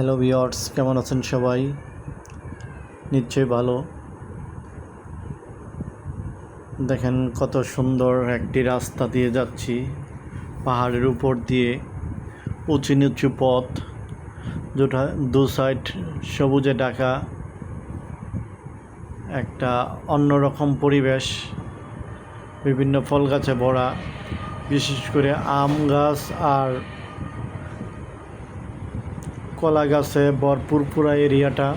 Hello viewers কেমন আছেন সবাই? নিশ্চয়ই ভালো। দেখেন কত সুন্দর একটি রাস্তা দিয়ে যাচ্ছি। পাহাড়ের উপর দিয়ে উঁচু নিচু পথ। যেটা দু সাইড সবুজে ঢাকা। একটা অন্যরকম পরিবেশ। বিভিন্ন ফল গাছে ভরা। বিশেষ করে আম গাছ আর কলা গাছে ভরপুর পুরা এরিয়াটা।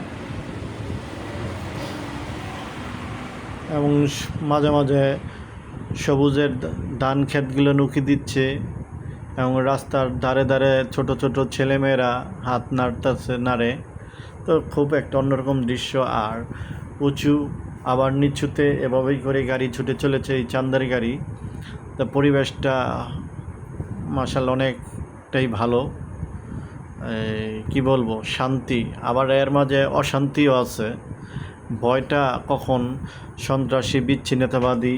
এবং মাঝে মাঝে সবুজের ধান ক্ষেতগুলো নুকি দিচ্ছে এবং রাস্তার ধারে ধারে ছোট ছোট ছেলেমেয়েরা হাত নাড়তেছে, নাড়ে। তো খুব একটা অন্যরকম দৃশ্য। আর উঁচু, আবার নিচুতে এভাবেই করে গাড়ি ছুটে চলেছে এই চান্দারি গাড়ি। তো পরিবেশটা মাসাল অনেকটাই ভালো। কি বলব, শান্তি। আবার এর মাঝে অশান্তিও আছে। ভয়টা কখন সন্ত্রাসী, বিচ্ছিন্নতাবাদী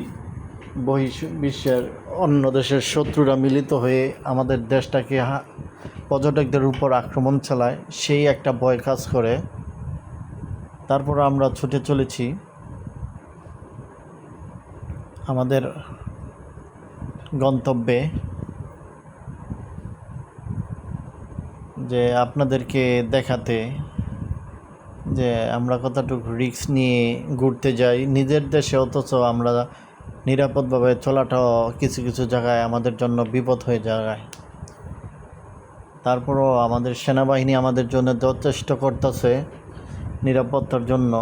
বহি বিশ্বের অন্য দেশের শত্রুরা মিলিত হয়ে আমাদের দেশটাকে পর্যটকদের উপর আক্রমণ চালায়, সেই একটা ভয় কাজ করে। তারপর আমরা ছুটে চলেছি। আমাদের গন্তব্যে। যে আপনাদেরকে দেখাতে যে আমরা কতটুকু রিস্ক নিয়ে ঘুরতে যাই। নিজের দেশে অথচ আমরা নিরাপদভাবে চলাটাও কিছু কিছু জায়গায় আমাদের জন্য বিপদ হয়ে যায়। তারপরও আমাদের সেনাবাহিনী আমাদের জন্য যথেষ্ট করতেছে নিরাপত্তার জন্য।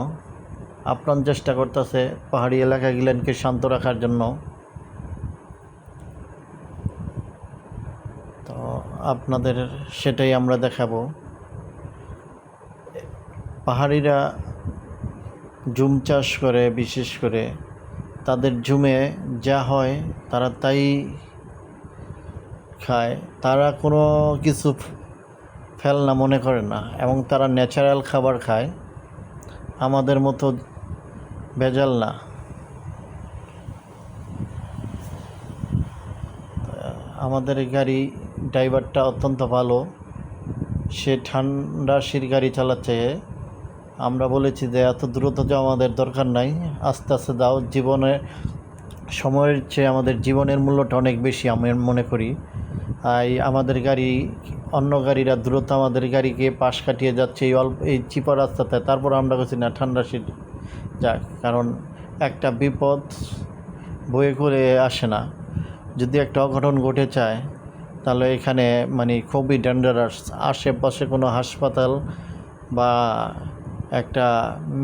আপ্রাণ চেষ্টা করতেছে পাহাড়ি এলাকাগুলোকে শান্ত রাখার জন্য। আপনাদের সেটাই আমরা দেখাবো। পাহাড়িরা জুম চাষ করে, বিশেষ করে তাদের জুমে যা হয় তারা তাই খায়। তারা কোনো কিছু ফেলনা মনে করে না এবং তারা ন্যাচারাল খাবার খায়। আমাদের মতো ভেজাল না। আমাদের গাড়ি ড্রাইভারটা অত্যন্ত ভালো। সে ঠান্ডা শির গাড়ি চালাচ্ছে। আমরা বলেছি যে এত দ্রুত যাওয়া আমাদের দরকার নাই। আস্তে আস্তে দাও, জীবনে সময়ের চেয়ে আমাদের জীবনের মূল্যটা অনেক বেশি আমি মনে করি। তাই আমাদের গাড়ি, অন্য গাড়িরা দ্রুত আমাদের গাড়িকে পাশ কাটিয়ে যাচ্ছে এই অল্প, এই চিপা রাস্তাতে। তারপর আমরা বলছি, না, ঠান্ডা শীত যাক। কারণ একটা বিপদ বয়ে করে আসে না। যদি একটা অঘটন ঘটে যায় তাহলে এখানে মানে খুবই ডেঞ্জারাস আশেপাশে কোনো হাসপাতাল বা একটা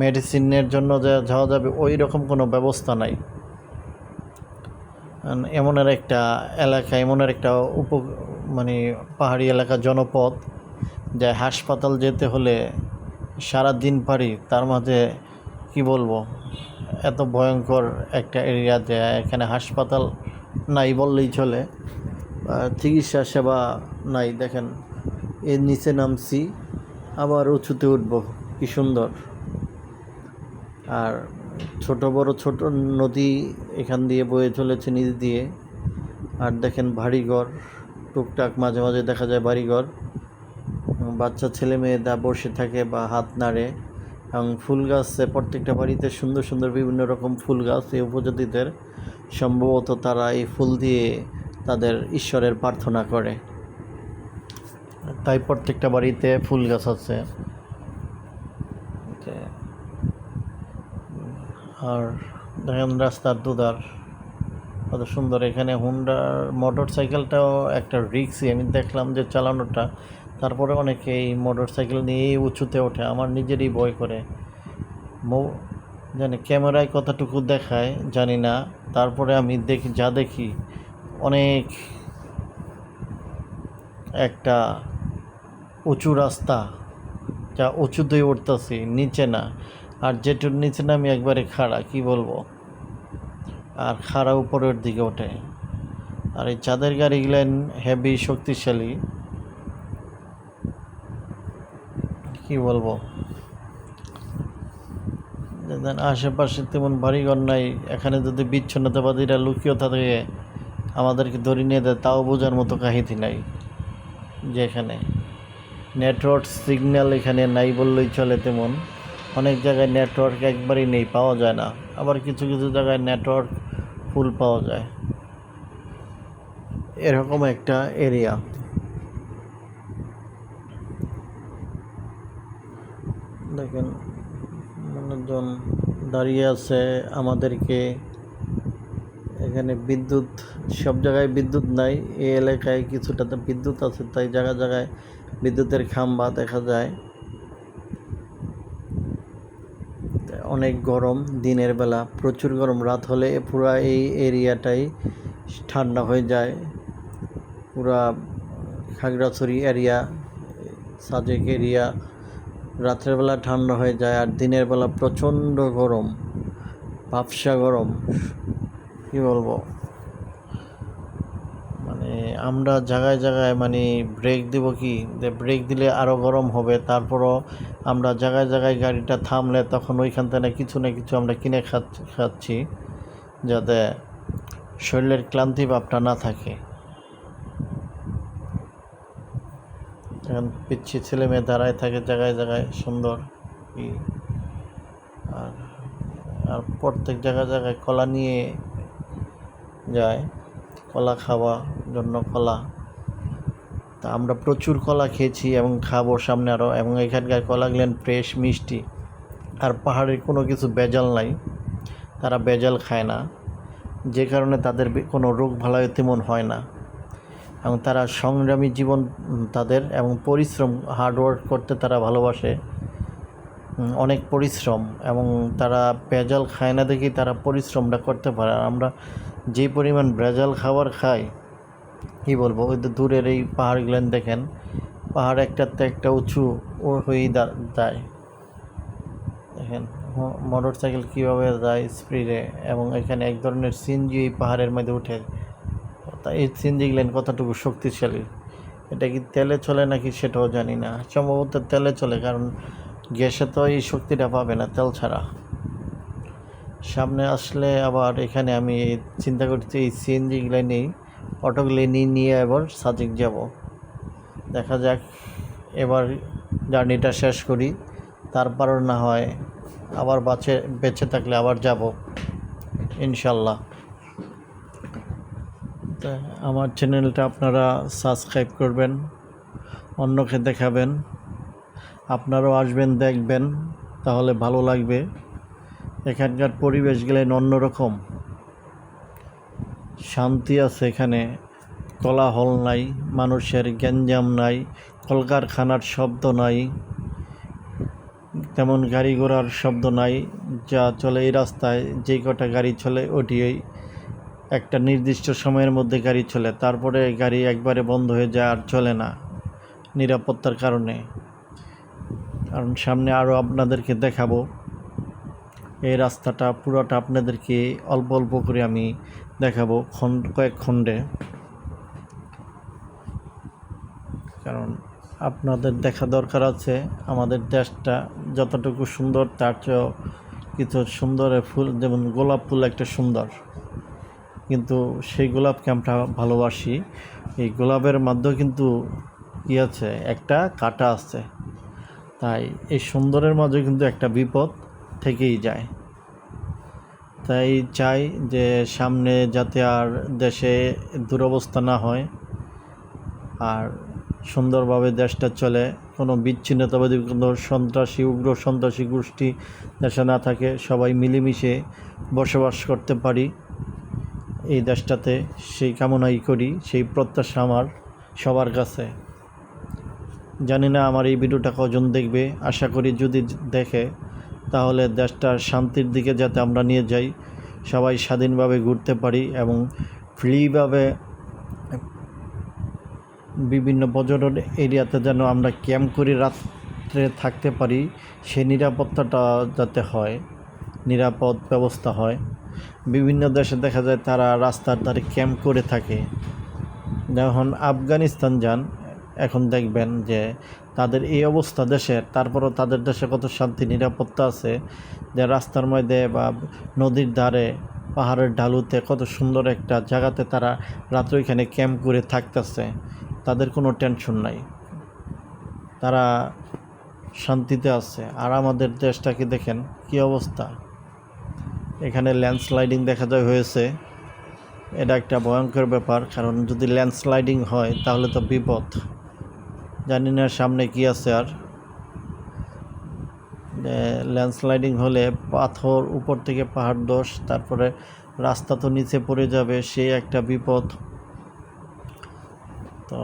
মেডিসিনের জন্য যে যাওয়া যাবে ওই রকম কোনো ব্যবস্থা নাই। এমনের একটা এলাকা, এমনের একটা উপ মানে পাহাড়ি এলাকা, জনপদ, যে হাসপাতাল যেতে হলে সারা দিন পারি, তার মাঝে কি বলব? এত ভয়ঙ্কর একটা এরিয়া যে এখানে হাসপাতাল নাই বললেই চলে। চিকিৎসা সেবা নাই, দেখেন। এর নিচে নামছি, আবার উঁচুতে উঠব, কি সুন্দর। আর ছোট বড় ছোট নদী এখান দিয়ে বয়ে চলেছে নিচ দিয়ে। আর দেখেন বাড়িঘর, টুকটাক মাঝে মাঝে দেখা যায় বাড়িঘর। বাচ্চা ছেলে মেয়েরা বসে থাকে বা হাত নাড়ে, এবং ফুল গাছে প্রত্যেকটা বাড়িতে সুন্দর সুন্দর বিভিন্ন রকম ফুল গাছ এই উপজাতিদের। সম্ভবত তারা এই ফুল দিয়ে তাদের ঈশ্বরের প্রার্থনা করে। তাই প্রত্যেকটা বাড়িতে ফুল গাছ আছে। আর দেখেন রাস্তার দুধার কত সুন্দর। এখানে হুন্ডার মোটর সাইকেলটাও একটা রিক্সই আমি দেখলাম যে চালানোটা তারপরে অনেকে এই মোটর সাইকেল নিয়েই উঁচুতে ওঠে। আমার নিজেরই ভয় করে। মো জানি ক্যামেরায় কতটুকু দেখায় জানি না। তারপরে আমি দেখি যা দেখি অনেক একটা উঁচু রাস্তা যা উঁচুতে উঠতেছি, নিচে না। আর যেটুর নিচে না আমি একবারে খাড়া, কি বলব? আর খাড়া উপরের দিকে ওঠে। আর এই চাঁদের গাড়িগুলেন হেভি শক্তিশালী। কি বলব? আশেপাশে তেমন বাড়িঘর নাই। এখানে যদি বিচ্ছিন্নতাবাদীরা লুকিয়ে থাকে আমাদেরকে ধরে নিয়ে দেয়, তাও বোঝার মতো কাহিনী নাই। যে এখানে নেটওয়ার্ক সিগন্যাল এখানে নাই বললেই চলে তেমন। অনেক জায়গায় নেটওয়ার্ক একবারই নেই, পাওয়া যায় না। আবার কিছু কিছু জায়গায় নেটওয়ার্ক ফুল পাওয়া যায়। এরকম একটা এরিয়া দেখেন, মানুষজন দাঁড়িয়ে আছে আমাদেরকে এখানে বিদ্যুৎ, সব জায়গায় বিদ্যুৎ নাই। এই এলাকায় কিছুটাতে বিদ্যুৎ আছে, তাই জায়গা জায়গায় বিদ্যুতের খাম্বা দেখা যায়। অনেক গরম, দিনের বেলা প্রচুর গরম। রাত হলে পুরা এই এরিয়াটাই ঠান্ডা হয়ে যায়। পুরা খাগড়াছড়ি এরিয়া, সাজেক এরিয়া রাত্রের বেলা ঠান্ডা হয়ে যায় আর দিনের বেলা প্রচণ্ড গরম ভাবসা গরম। কি বলব? মানে আমরা জায়গায় জায়গায় মানে ব্রেক দিব কি? ব্রেক দিলে আরও গরম হবে, তারপরও আমরা জায়গায় জায়গায় গাড়িটা থামলে তখন ওইখান থেকে কিছু না কিছু আমরা কিনে খাচ্ছি, যাতে শরীরের ক্লান্তি ভাবটা না থাকে। এখন পিচ্ছি ছেলে মেয়ে দাঁড়ায় থাকে জায়গায় জায়গায়, সুন্দর আর আর প্রত্যেক জায়গায় জায়গায় কলা নিয়ে যায়, কলা খাওয়া জন্য কলা। তা আমরা প্রচুর কলা খেয়েছি এবং খাব সামনে আরও এবং এখানকার কলাগুলেন ফ্রেশ মিষ্টি। আর পাহাড়ের কোনো কিছু বেজাল নাই, তারা বেজাল খায় না। যে কারণে তাদের কোনো রোগ ভালো তেমন হয় না। এবং তারা সংগ্রামী জীবন তাদের এবং পরিশ্রম হার্ডওয়ার্ক করতে তারা ভালোবাসে। অনেক পরিশ্রম এবং তারা ভেজাল খায় না দেখেই তারা পরিশ্রমটা করতে পারে। আর আমরা যে পরিমাণ ভেজাল খাবার খাই, কী বলব, ওই যে দূরের এই পাহাড়গুলেন দেখেন, পাহাড় একটাতে একটা উঁচু হয়েই যায়। দেখেন মোটর সাইকেল কীভাবে যায় স্পিডে এবং এখানে এক ধরনের সিনজি এই পাহাড়ের মধ্যে উঠে। তা এই সিনজিগুলেন কতটুকু শক্তিশালী? এটা কি তেলে চলে নাকি সেটাও জানি না। সম্ভবত তেলে চলে, কারণ গ্যাসে তো এই শক্তিটা পাবে না, তেল ছাড়া। সামনে আসলে আবার এখানে আমি চিন্তা করছি, এই সিএনজিগুলো নেই অটোগুলো নিয়ে নিয়ে এবার সাজেক যাব। দেখা যাক, এবার জার্নিটা শেষ করি, তারপরও না হয় আবার বাঁচে, বেঁচে থাকলে আবার যাব, ইনশাল্লাহ। আমার চ্যানেলটা আপনারা সাবস্ক্রাইব করবেন, অন্যকে দেখাবেন। আপনারাও আসবেন, দেখবেন, তাহলে ভালো লাগবে। এখানকার পরিবেশ গেলেন অন্যরকম। শান্তি আছে এখানে, কোলাহল নাই, মানুষের গ্যাঞ্জাম নাই, কলকারখানার শব্দ নাই, তেমন গাড়ি ঘোড়ার শব্দ নাই, যা চলে এই রাস্তায় যেই কটা গাড়ি চলে ওটিই। একটা নির্দিষ্ট সময়ের মধ্যে গাড়ি চলে, তারপরে গাড়ি একবারে বন্ধ হয়ে যায় আর চলে না, নিরাপত্তার কারণে। কারণ সামনে আরও আপনাদেরকে দেখাবো। এই রাস্তাটা, পুরোটা আপনাদেরকে অল্প অল্প করে আমি দেখাবো খন্ড, কয়েক খণ্ডে। কারণ আপনাদের দেখা দরকার আছে, আমাদের দেশটা যতটুকু সুন্দর, তার চেয়েও কিছু সুন্দর ফুল, যেমন গোলাপ ফুল একটা সুন্দর। কিন্তু সেই গোলাপকে আমরা ভালোবাসি। এই গোলাপের মধ্যেও কিন্তু কী আছে? একটা কাটা আছে। তাই এই সুন্দরের মাঝে কিন্তু একটা বিপদ থেকেই যায়। তাই চাই যে সামনে যাতে আর দেশে দুরবস্থা না হয় আর সুন্দরভাবে দেশটা চলে, কোনো বিচ্ছিন্নতাবাদী, কোনো সন্ত্রাসী, উগ্র সন্ত্রাসী গোষ্ঠী দেশে না থাকে, সবাই মিলেমিশে বসবাস করতে পারি। এই দেশটাতে সেই কামনাই করি, সেই প্রত্যাশা আমার সবার কাছে। জানি না আমার এই ভিডিওটা কজন দেখবে। আশা করি যদি দেখে, তাহলে দেশটা শান্তির দিকে যাতে আমরা নিয়ে যাই, সবাই স্বাধীনভাবে ঘুরতে পারি এবং ফ্রিভাবে বিভিন্ন পর্যটন এরিয়াতে যেন আমরা ক্যাম্প করে রাত্রে থাকতে পারি, সেই নিরাপত্তাটা যাতে হয়, নিরাপদ ব্যবস্থা হয়। বিভিন্ন দেশে দেখা যায় তারা রাস্তার ধারে ক্যাম্প করে থাকে। যখন আফগানিস্তান যান এখন দেখবেন যে তাদের এই অবস্থা দেশের তারপরও তাদের দেশে কত শান্তি, নিরাপত্তা আছে, যে রাস্তার মধ্যে বা নদীর ধারে, পাহাড়ের ঢালুতে কত সুন্দর একটা জায়গাতে তারা রাত্রে ওইখানে ক্যাম্প করে থাকতেছে। তাদের কোনো টেনশন নাই। তারা শান্তিতে আছে। আর আমাদের দেশটাকে দেখেন কি অবস্থা। এখানে ল্যান্ডস্লাইডিং দেখা যায় হয়েছে। এটা একটা ভয়ঙ্কর ব্যাপার, কারণ যদি ল্যান্ডস্লাইডিং হয় তাহলে তো বিপদ। জানি না সামনে কি আছে আর। ল্যান্ডস্লাইডিং হলে পাথর, উপর থেকে পাহাড় দোষ, তারপরে রাস্তা তো নিচে পড়ে যাবে, সে একটা বিপদ। তো